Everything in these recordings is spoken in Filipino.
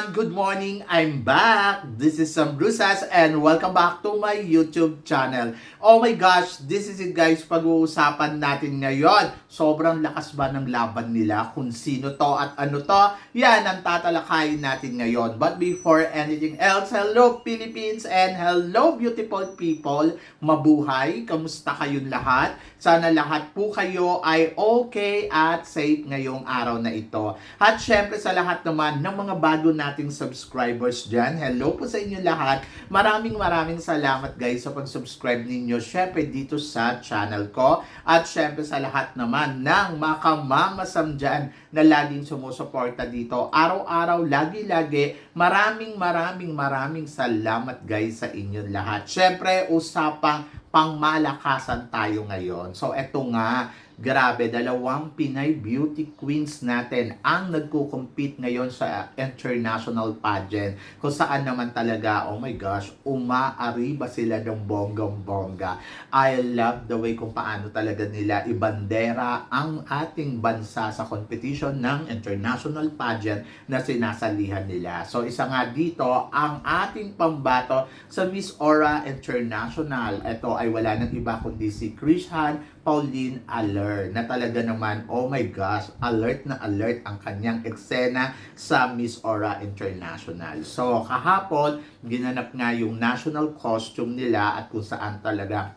everyone! Good morning! I'm back! This is Sam Brusas and welcome back to my YouTube channel. Oh my gosh! This is it guys, pag-uusapan natin ngayon. Sobrang lakas ba ng laban nila? Kung sino to at ano to? Yan ang tatalakayin natin ngayon. But before anything else, hello Philippines and hello beautiful people! Mabuhay! Kamusta kayong lahat? Sana lahat po kayo ay okay at safe ngayong araw na ito. At syempre sa lahat naman ng mga bago nating subscribers dyan, hello po sa inyo lahat. Maraming maraming salamat guys sa pag-subscribe ninyo syempre dito sa channel ko. At syempre sa lahat naman ng makamamasam dyan na laging sumusuporta dito. Araw-araw, lagi-lagi, maraming maraming maraming salamat guys sa inyo lahat. Syempre, usapang pangmalakasan tayo ngayon. So, eto nga, grabe, dalawang Pinay beauty queens natin ang nagko-compete ngayon sa international pageant. Kung saan naman talaga, oh my gosh, umaariba sila ng bonggang-bongga. I love the way kung paano talaga nila ibandera ang ating bansa sa competition ng international pageant na sinasalihan nila. So, isa nga dito, ang ating pambato sa Miss Aura International. Ito ay wala nang iba kundi si Krishan Pauline Alert na talaga naman, oh my gosh, alert na alert ang kanyang eksena sa Miss Aura International. So, kahapon, ginanap nga yung national costume nila at kung saan talaga,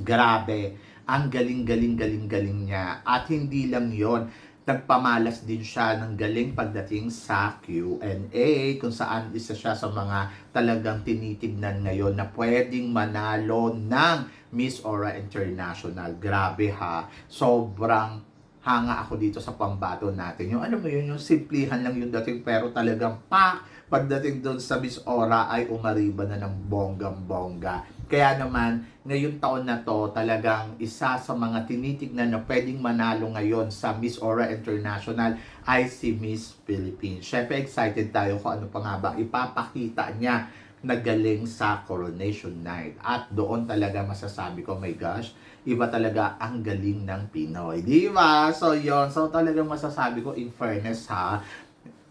grabe, ang galing-galing-galing-galing niya. At hindi lang yon nagpamalas din siya ng galing pagdating sa Q&A kung saan isa siya sa mga talagang tinitignan ngayon na pwedeng manalo ng Miss Aura International. Grabe ha. Sobrang hanga ako dito sa pambato natin. Yung ano mo yun, yung simplihan lang yung dating pero talagang pa pagdating doon sa Miss Aura ay umariba na ng bonggang-bongga. Kaya naman, ngayong taon na to, talagang isa sa mga tinitignan na pwedeng manalo ngayon sa Miss Aura International ay si Miss Philippines. Siyempre, excited tayo kung ano pa nga ba ipapakita niya na galing sa Coronation Night. At doon talaga masasabi ko, my gosh, iba talaga ang galing ng Pinoy. Di ba? So, yon So, talagang masasabi ko, in fairness ha,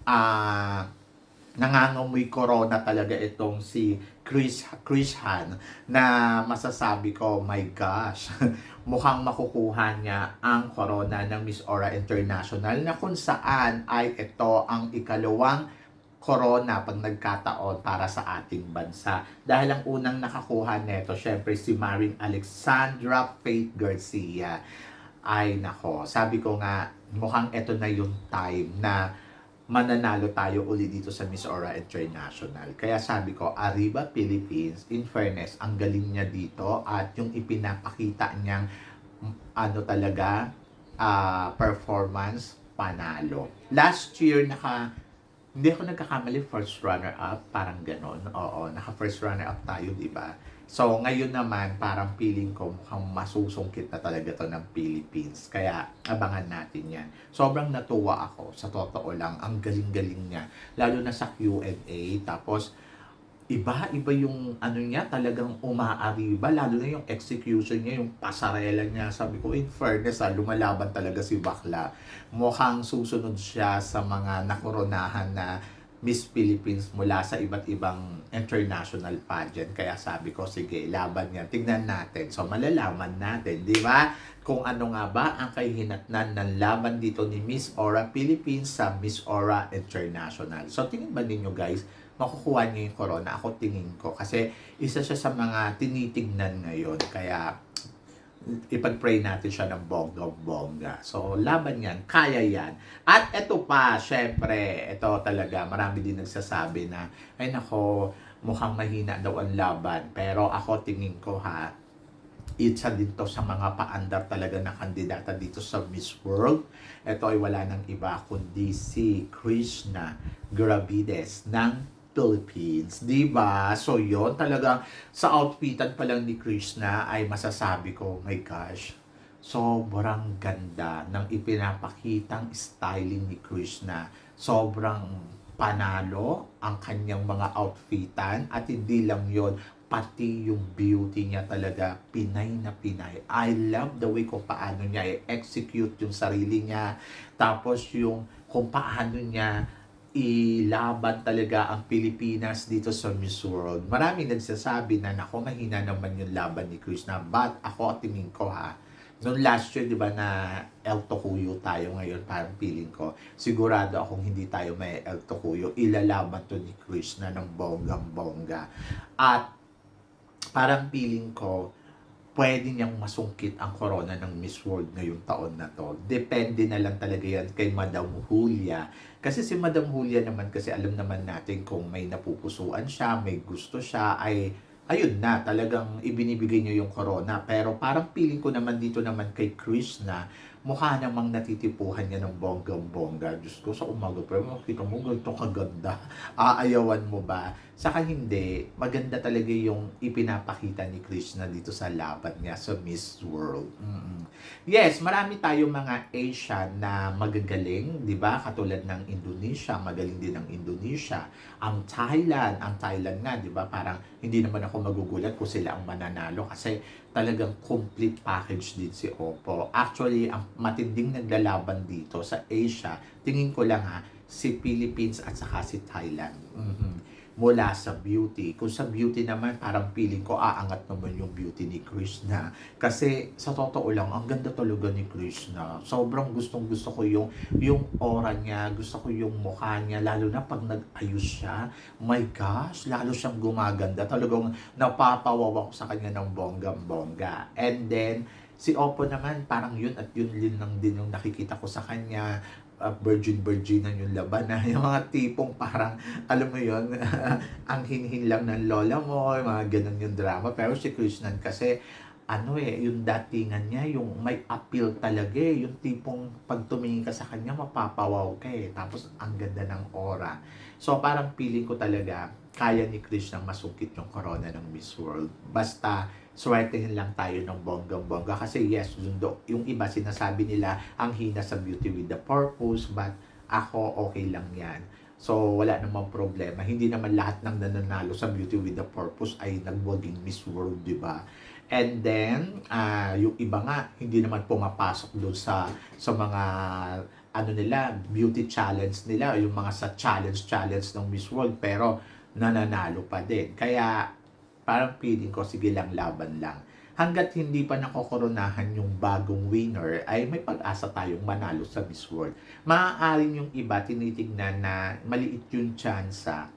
ah, nangangamoy corona talaga itong si Chris Chris na masasabi ko, my gosh, mukhang makukuha niya ang corona ng Miss Aura International na kung saan ay ito ang ikalawang corona pag nagkataon para sa ating bansa. Dahil ang unang nakakuha nito, syempre si Maring Alexandra Faith Garcia. Ay nako, sabi ko nga, mukhang ito na yung time na mananalo tayo uli dito sa Miss Aura International. Kaya sabi ko, Arriba Philippines, in fairness, ang galing niya dito at yung ipinapakita niyang mm, ano talaga, ah, performance, panalo. Last year, naka, hindi ako nagkakamali, first runner-up, parang ganon. Oo, naka first runner-up tayo, di ba? So, ngayon naman, parang feeling ko mukhang masusungkit na talaga to ng Philippines. Kaya, abangan natin yan. Sobrang natuwa ako, sa totoo lang. Ang galing-galing niya. Lalo na sa Q&A. Tapos, iba-iba yung ano niya, talagang umaariba. Lalo na yung execution niya, yung pasarela niya. Sabi ko, in fairness, ah, lumalaban talaga si Bakla. Mukhang susunod siya sa mga nakoronahan na Miss Philippines mula sa iba't ibang international pageant. Kaya sabi ko, sige, laban yan. Tignan natin. So, malalaman natin, di ba? Kung ano nga ba ang kahihinatnan ng laban dito ni Miss Aura Philippines sa Miss Aura International. So, tingin ba ninyo guys, makukuha niya yung corona? Ako tingin ko. Kasi isa siya sa mga tinitignan ngayon. Kaya, ipag-pray natin siya ng bongga-bongga. So, laban yan. Kaya yan. At ito pa, syempre, ito talaga, marami din nagsasabi na, ay nako, mukhang mahina daw ang laban. Pero ako tingin ko ha, isa din to sa mga paandar talaga na kandidata dito sa Miss World. Ito ay wala nang iba kundi si Krishna Gravides ng Philippines. Di ba? So, yon talaga sa outfitan pa lang ni Krishna ay masasabi ko, my gosh, sobrang ganda ng ipinapakitang styling ni Krishna. Sobrang panalo ang kanyang mga outfitan at hindi lang yon pati yung beauty niya talaga, pinay na pinay. I love the way kung paano niya i-execute yung sarili niya. Tapos yung kung paano niya ilaban talaga ang Pilipinas dito sa Miss World. Maraming nagsasabi na nako mahina naman yung laban ni Krishna. But ako tingin ko ha, noong last year, di ba, na El Tocuyo tayo ngayon, parang feeling ko, sigurado akong hindi tayo may El Tocuyo, ilalaban to ni Krishna ng bonggang-bongga. At parang feeling ko, pwede niyang masungkit ang corona ng Miss World ngayong taon na to. Depende na lang talaga yan kay Madam Julia. Kasi si Madam Julia naman, kasi alam naman natin kung may napupusuan siya, may gusto siya, ay ayun na, talagang ibinibigay niyo yung corona. Pero parang feeling ko naman dito naman kay Krishna, mukha namang natitipuhan niya ng bonggang-bongga. Diyos ko, sa umaga, pero makita mo, ganito kaganda. Aayawan mo ba? Saka hindi, maganda talaga yung ipinapakita ni Krishna dito sa laban niya sa Miss World. Mm-mm. Yes, marami tayong mga Asian na magagaling, di ba? Katulad ng Indonesia, magaling din ang Indonesia. Ang Thailand, ang Thailand nga, di ba? Parang hindi naman ako magugulat kung sila ang mananalo kasi talagang complete package din si Oppo. Actually, ang matinding naglalaban dito sa Asia, tingin ko lang ha, si Philippines at saka si Thailand. Mhm. Mula sa beauty. Kung sa beauty naman, parang feeling ko aangat naman yung beauty ni Krishna. Kasi sa totoo lang, ang ganda talaga ni Krishna. Sobrang gustong gusto ko yung, yung aura niya, gusto ko yung mukha niya, lalo na pag nag-ayos siya. My gosh, lalo siyang gumaganda. Talagang napapawawa ko sa kanya ng bonggang-bongga. And then, si Oppo naman, parang yun at yun din lang din yung nakikita ko sa kanya uh, virgin-virginan yung laban na yung mga tipong parang, alam mo yun, ang hinhin lang ng lola mo, yung mga ganun yung drama. Pero si Krishnan kasi, ano eh, yung datingan niya, yung may appeal talaga eh, yung tipong pag tumingin ka sa kanya, mapapawaw ka eh. Tapos, ang ganda ng aura. So, parang feeling ko talaga, kaya ni Krishna masungkit yung corona ng Miss World. Basta, swertehin lang tayo ng bonggang-bongga. Kasi yes, yung, do- yung iba sinasabi nila, ang hina sa beauty with the purpose, but ako okay lang yan. So, wala namang problema. Hindi naman lahat ng nananalo sa Beauty with the Purpose ay nagwaging Miss World, di ba? And then, ah yung iba nga, hindi naman pumapasok doon sa, sa mga ano nila, beauty challenge nila, yung mga sa challenge-challenge ng Miss World, pero nananalo pa din. Kaya, parang feeling ko, sige lang, laban lang. Hanggat hindi pa nakokoronahan yung bagong winner, ay may pag-asa tayong manalo sa Miss World. Maaaring yung iba tinitignan na maliit yung tsansa.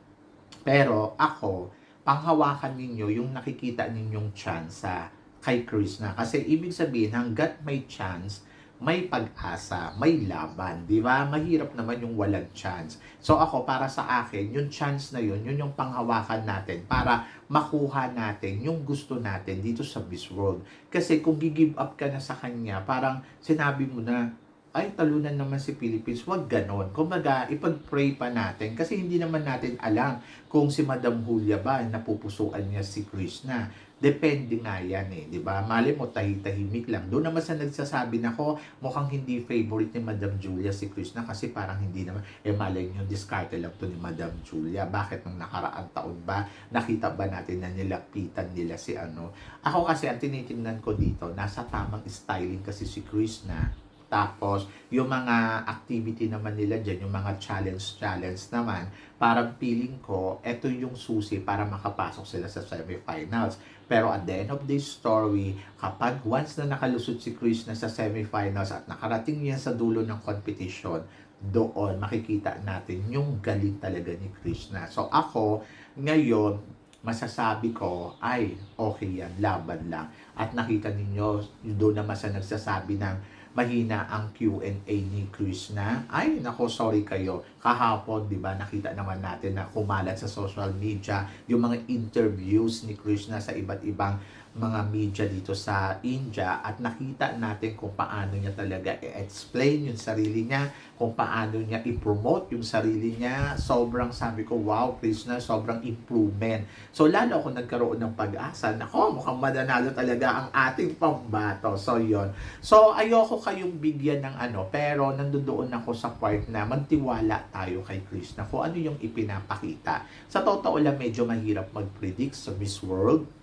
Pero ako, panghawakan ninyo yung nakikita ninyong tsansa kay Chris na. Kasi ibig sabihin, hanggat may chance, may pag-asa, may laban, di ba? Mahirap naman yung walang chance. So ako, para sa akin, yung chance na yun, yun yung panghawakan natin para makuha natin yung gusto natin dito sa Miss World. Kasi kung give up ka na sa kanya, parang sinabi mo na, ay, talunan naman si Philippines. Huwag ganon. Kumbaga, ipag-pray pa natin kasi hindi naman natin alam kung si Madam Julia ba napupusuan niya si Krishna. Depende nga yan eh, di ba? Mali mo, tahi-tahimik lang. Doon naman sa nagsasabi na ko, mukhang hindi favorite ni Madam Julia si Krishna kasi parang hindi naman, eh malay nyo, discarte lang to ni Madam Julia. Bakit nung nakaraang taon ba, nakita ba natin na nilapitan nila si ano? Ako kasi, ang tinitingnan ko dito, nasa tamang styling kasi si Krishna. Tapos, yung mga activity naman nila dyan, yung mga challenge-challenge naman, parang feeling ko, eto yung susi para makapasok sila sa semifinals. Pero at the end of this story, kapag once na nakalusot si Chris na sa semifinals at nakarating yan sa dulo ng competition, doon makikita natin yung galing talaga ni Krishna. So ako, ngayon, masasabi ko, ay, okay yan, laban lang. At nakita ninyo, doon naman sa nagsasabi ng mahina ang Q&A ni Chris na, ay, nako, sorry kayo. Kahapon, di ba, nakita naman natin na kumalat sa social media yung mga interviews ni Krishna sa iba't ibang mga media dito sa India at nakita natin kung paano niya talaga i-explain yung sarili niya, kung paano niya i-promote yung sarili niya. Sobrang sabi ko, wow, Krishna, sobrang improvement. So, lalo ako nagkaroon ng pag-asa. Nako, mukhang madanalo talaga ang ating pambato. So, yon So, ayoko kayong bigyan ng ano, pero nandoon ako sa part na magtiwala tayo kay Krishna kung ano yung ipinapakita. Sa totoo lang, medyo mahirap mag-predict sa Miss World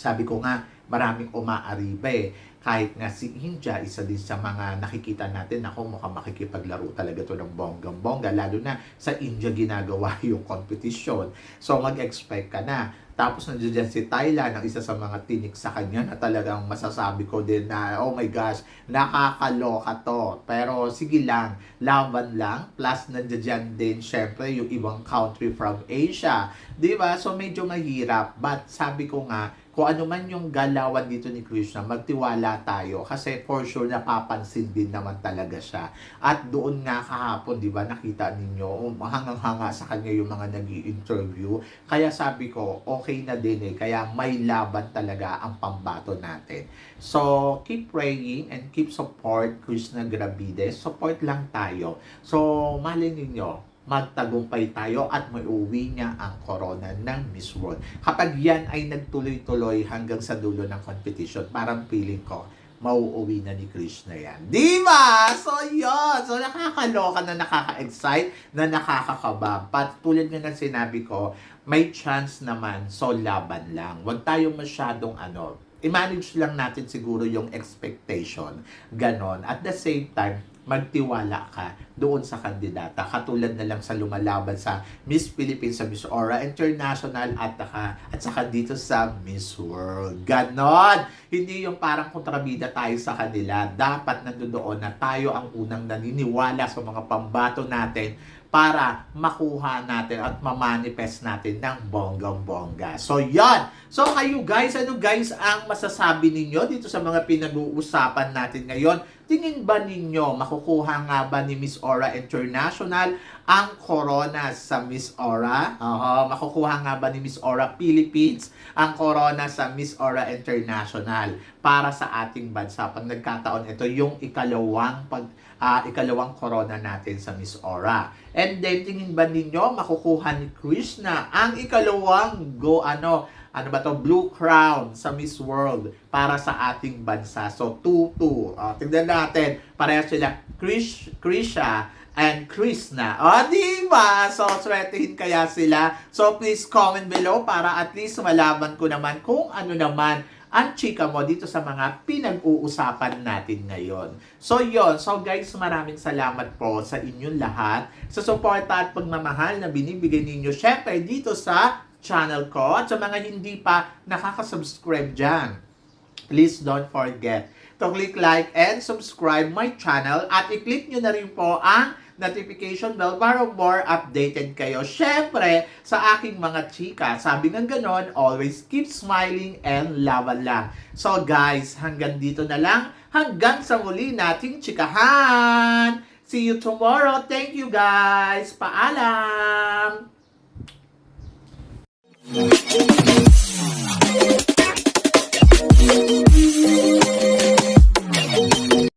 sabi ko nga, maraming umaariba eh. kahit nga si India, isa din sa mga nakikita natin, ako mukhang makikipaglaro talaga to ng bonggang-bongga, lalo na sa India ginagawa yung competition. So mag-expect ka na. Tapos nandiyan si Thailand, ang isa sa mga tinik sa kanya na talagang masasabi ko din na, oh my gosh, nakakaloka to. Pero sige lang, laban lang. Plus nandiyan din, syempre, yung ibang country from Asia. Ba? So medyo mahirap. But sabi ko nga, kung ano man yung galawan dito ni Krishna, magtiwala tayo. Kasi for sure, napapansin din naman talaga siya. At doon nga kahapon, di ba, nakita ninyo, um, hangang-hanga sa kanya yung mga nag interview Kaya sabi ko, okay na din eh. Kaya may laban talaga ang pambato natin. So, keep praying and keep support Krishna Gravides. Support lang tayo. So, malin ninyo, magtagumpay tayo at mauwi niya ang corona ng Miss World. Kapag yan ay nagtuloy-tuloy hanggang sa dulo ng competition, parang feeling ko, mauuwi na ni Krishna yan. Di ba? So, yun. So, nakakaloka na nakaka-excite, na nakakakaba. Pat tulad nga ng sinabi ko, may chance naman, so laban lang. Huwag tayong masyadong ano, i-manage lang natin siguro yung expectation. Ganon. At the same time, magtiwala ka doon sa kandidata. Katulad na lang sa lumalaban sa Miss Philippines, sa Miss Aura International at, saka, at saka dito sa Miss World. Ganon! Hindi yung parang kontrabida tayo sa kanila. Dapat nandoon na tayo ang unang naniniwala sa mga pambato natin para makuha natin at mamanifest natin ng bonggang-bongga. So, yan! So, kayo guys, ano guys ang masasabi ninyo dito sa mga pinag-uusapan natin ngayon? Tingin ba ninyo makukuha nga ba ni Miss Aura International ang corona sa Miss Aura? Oo, makukuha nga ba ni Miss Aura Philippines ang corona sa Miss Aura International para sa ating bansa? Pag nagkataon ito, yung ikalawang pag ah, ikalawang corona natin sa Miss Aura. And then, tingin ba ninyo makukuha ni Krishna ang ikalawang go ano ano ba to Blue Crown sa Miss World para sa ating bansa. So 2-2. Uh, tingnan natin, pareha sila Krish, Krisha and Krishna. O, oh, di ba? So, swertihin kaya sila. So, please comment below para at least malaman ko naman kung ano naman ang chika mo dito sa mga pinag-uusapan natin ngayon. So, yon So, guys, maraming salamat po sa inyong lahat sa suporta at pagmamahal na binibigay ninyo. Syempre, dito sa channel ko at sa mga hindi pa nakaka-subscribe dyan. Please don't forget to click like and subscribe my channel at i-click nyo na rin po ang notification bell para more updated kayo. Syempre, sa aking mga chika, sabi ng ganon, always keep smiling and laban lang. So guys, hanggang dito na lang. Hanggang sa muli nating chikahan. See you tomorrow. Thank you guys. Paalam! Música